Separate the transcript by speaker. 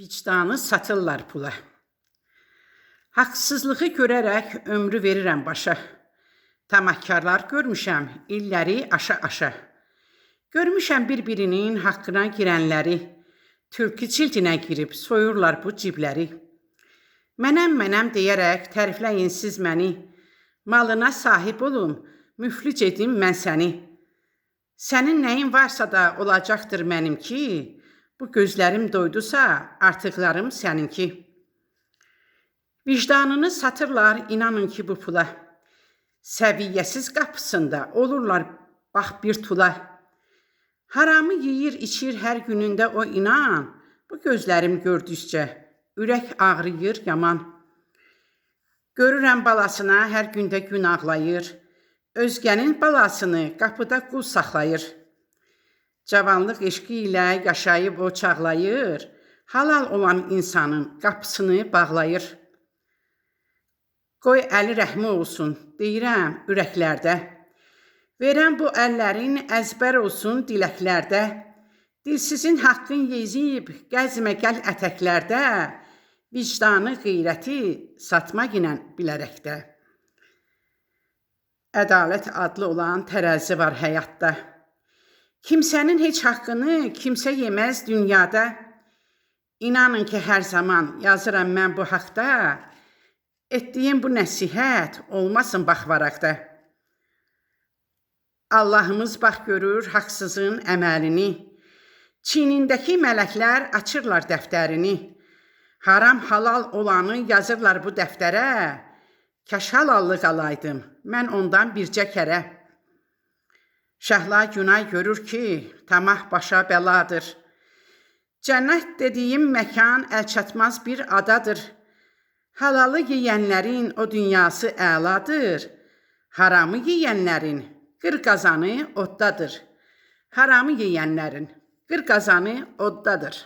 Speaker 1: Vicdanı satırlar pula. Haqsızlığı görərək ömrü verirəm başa. Tamahkarlar görmüşəm illəri aşa-aşa. Görmüşəm bir-birinin haqqına girənləri. Tülkü cildinə girib soyurlar bu cibləri. Mənəm mənəm deyərək tərifləyin siz məni. Malına sahib olun, müflic edim mən səni. Sənin nəyin varsa da olacaqdır mənimki. Bu gözlərim doydusa, artıqlarım səninki. Vicdanını satırlar, inanın ki bu pula. Səviyyəsiz qapısında olurlar bax bir tula. Haramı yeyir, içir hər günündə o inan. Bu gözlərim gördükcə ürək ağrıyır yaman. Görürəm balasına hər gündə gün ağlayır. Özgənin balasını qapıda qul saxlayır. Cavanlıq eşqi ilə yaşayıb o çağlayır. Halal olan insanın qapısını bağlayır. Qoy əli rəhmi olsun, deyirəm ürəklərdə. Verən bu əllərin əzbər olsun diləklərdə. Dilsizin haqqın yezib, gəzmə gəl ətəklərdə. Vicdanı, qeyrəti satma ilə bilərəkdə. Ədalət adlı olan tərəzi var həyatda. Kimsənin heç haqqını kimsə yeməz dünyada. İnanın ki, hər zaman yazıram mən bu haqqda. Etdiyim bu nəsihət olmasın bax varaqda. Allahımız bax görür haqsızın əməlini. Çinindəki mələklər açırlar dəftərini. Haram halal olanı yazırlar bu dəftərə. Kaş halallıq alaydım mən ondan bircə kərə. Şəhla Günay görür ki, tamah başa bəladır. Cənnət dediyim məkan əlçatmaz bir adadır. Halalı yeyənlərin o dünyası əladır. Haramı yeyənlərin qır qazanı oddadır. Haramı yeyənlərin qır qazanı oddadır.